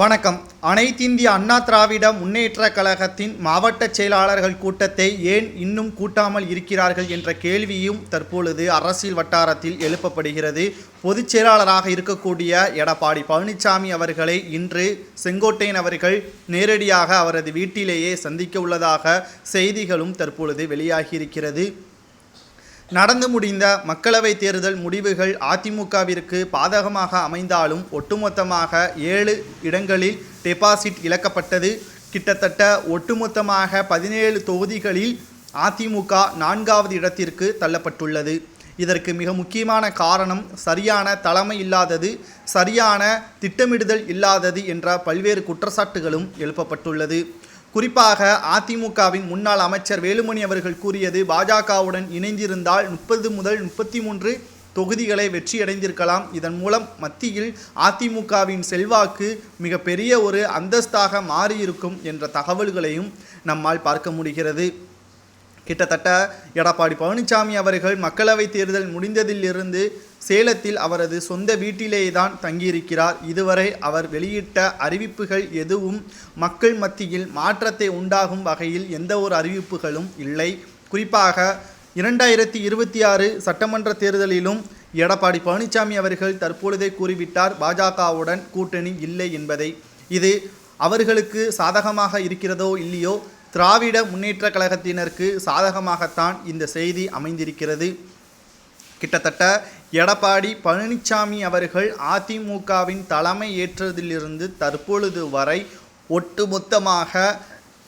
வணக்கம். அனைத்திந்திய அண்ணா திராவிட முன்னேற்ற கழகத்தின் மாவட்ட செயலாளர்கள் கூட்டத்தை ஏன் இன்னும் கூட்டாமல் இருக்கிறார்கள் என்ற கேள்வியும் தற்பொழுது அரசியல் வட்டாரத்தில் எழுப்பப்படுகிறது. பொதுச் செயலாளராக இருக்கக்கூடிய எடப்பாடி பழனிசாமி அவர்களை இன்று செங்கோட்டையன் அவர்கள் நேரடியாக அவரது வீட்டிலேயே சந்திக்க உள்ளதாக செய்திகளும் தற்பொழுது வெளியாகியிருக்கிறது. நடந்து முடிந்த மக்களவைத் தேர்தல் முடிவுகள் அதிமுகவிற்கு பாதகமாக அமைந்தாலும் ஒட்டுமொத்தமாக ஏழு இடங்களில் டெபாசிட் இழக்கப்பட்டது. கிட்டத்தட்ட ஒட்டுமொத்தமாக பதினேழு தொகுதிகளில் அதிமுக நான்காவது இடத்திற்கு தள்ளப்பட்டுள்ளது. இதற்கு மிக முக்கியமான காரணம் சரியான தலைமை இல்லாதது சரியான திட்டமிடுதல் இல்லாதது என்ற பல்வேறு குற்றச்சாட்டுகளும் எழுப்பப்பட்டுள்ளது. குறிப்பாக அதிமுகவின் முன்னாள் அமைச்சர் வேலுமணி அவர்கள் கூறியது பாஜகவுடன் இணைந்திருந்தால் முப்பது முதல் முப்பத்தி மூன்று தொகுதிகளை வெற்றியடைந்திருக்கலாம். இதன் மூலம் மத்தியில் அதிமுகவின் செல்வாக்கு மிகப்பெரிய ஒரு அந்தஸ்தாக மாறியிருக்கும் என்ற தகவல்களையும் நம்மால் பார்க்க முடிகிறது. கிட்டத்தட்ட எடப்பாடி பழனிசாமி அவர்கள் மக்களவைத் தேர்தல் முடிந்ததிலிருந்து சேலத்தில் அவரது சொந்த வீட்டிலேயே தான் தங்கியிருக்கிறார். இதுவரை அவர் வெளியிட்ட அறிவிப்புகள் எதுவும் மக்கள் மத்தியில் மாற்றத்தை உண்டாகும் வகையில் எந்த ஒரு அறிவிப்புகளும் இல்லை. குறிப்பாக இரண்டாயிரத்தி இருபத்தி ஆறு சட்டமன்ற தேர்தலிலும் எடப்பாடி பழனிசாமி அவர்கள் தற்பொழுதே கூறிவிட்டார் பாஜகவுடன் கூட்டணி இல்லை என்பதை. இது அவர்களுக்கு சாதகமாக இருக்கிறதோ இல்லையோ திராவிட முன்னேற்றக் கழகத்தினருக்கு சாதகமாகத்தான் இந்த செய்தி அமைந்திருக்கிறது. கிட்டத்தட்ட எடப்பாடி பழனிசாமி அவர்கள் அதிமுகவின் தலைமை ஏற்றதிலிருந்து தற்பொழுது வரை ஒட்டுமொத்தமாக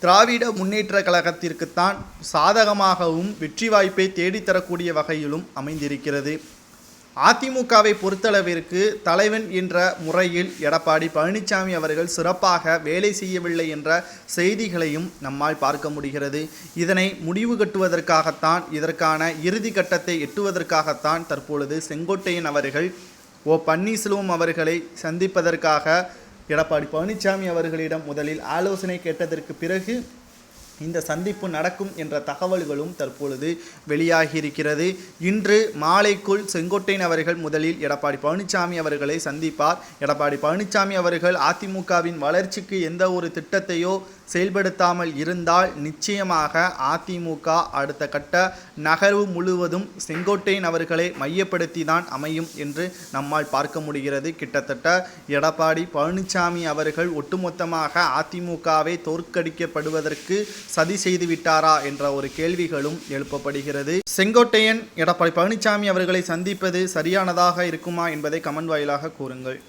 திராவிட முன்னேற்றக் கழகத்திற்குத்தான் சாதகமாகவும் வெற்றி வாய்ப்பை தேடித்தரக்கூடிய வகையிலும் அமைந்திருக்கிறது. அதிமுகவை பொறுத்தளவிற்கு தலைவன் என்ற முறையில் எடப்பாடி பழனிசாமி அவர்கள் சிறப்பாக வேலை செய்யவில்லை என்ற செய்திகளையும் நம்மால் பார்க்க முடிகிறது. இதனை முடிவு கட்டுவதற்காகத்தான் இதற்கான இறுதி கட்டத்தை எட்டுவதற்காகத்தான் தற்பொழுது செங்கோட்டையன் அவர்கள் ஓ பன்னீர்செல்வம் அவர்களை சந்திப்பதற்காக எடப்பாடி பழனிசாமி அவர்களிடம் முதலில் ஆலோசனை கேட்டதற்கு பிறகு இந்த சந்திப்பு நடக்கும் என்ற தகவல்களும் தற்பொழுது வெளியாகியிருக்கிறது. இன்று மாலைக்குள் செங்கோட்டையன் அவர்கள் முதலில் எடப்பாடி பழனிசாமி அவர்களை சந்திப்பார். எடப்பாடி பழனிசாமி அவர்கள் அதிமுகவின் வளர்ச்சிக்கு எந்த ஒரு திட்டத்தையோ செயல்படுத்தாமல் இருந்தால் நிச்சயமாக அதிமுக அடுத்த கட்ட நகர்வு முழுவதும் செங்கோட்டையன் அவர்களை மையப்படுத்தி தான் அமையும் என்று நம்மால் பார்க்க முடிகிறது. கிட்டத்தட்ட எடப்பாடி பழனிசாமி அவர்கள் ஒட்டுமொத்தமாக அதிமுகவை தோற்கடிக்கப்படுவதற்கு சதி செய்து விட்டாரா என்ற ஒரு கேள்விகளும் எழுப்பப்படுகிறது. செங்கோட்டையன் எடப்பாடி பழனிசாமி அவர்களை சந்திப்பது சரியானதாக இருக்குமா என்பதை கமெண்ட் வாயிலாக கூறுங்கள்.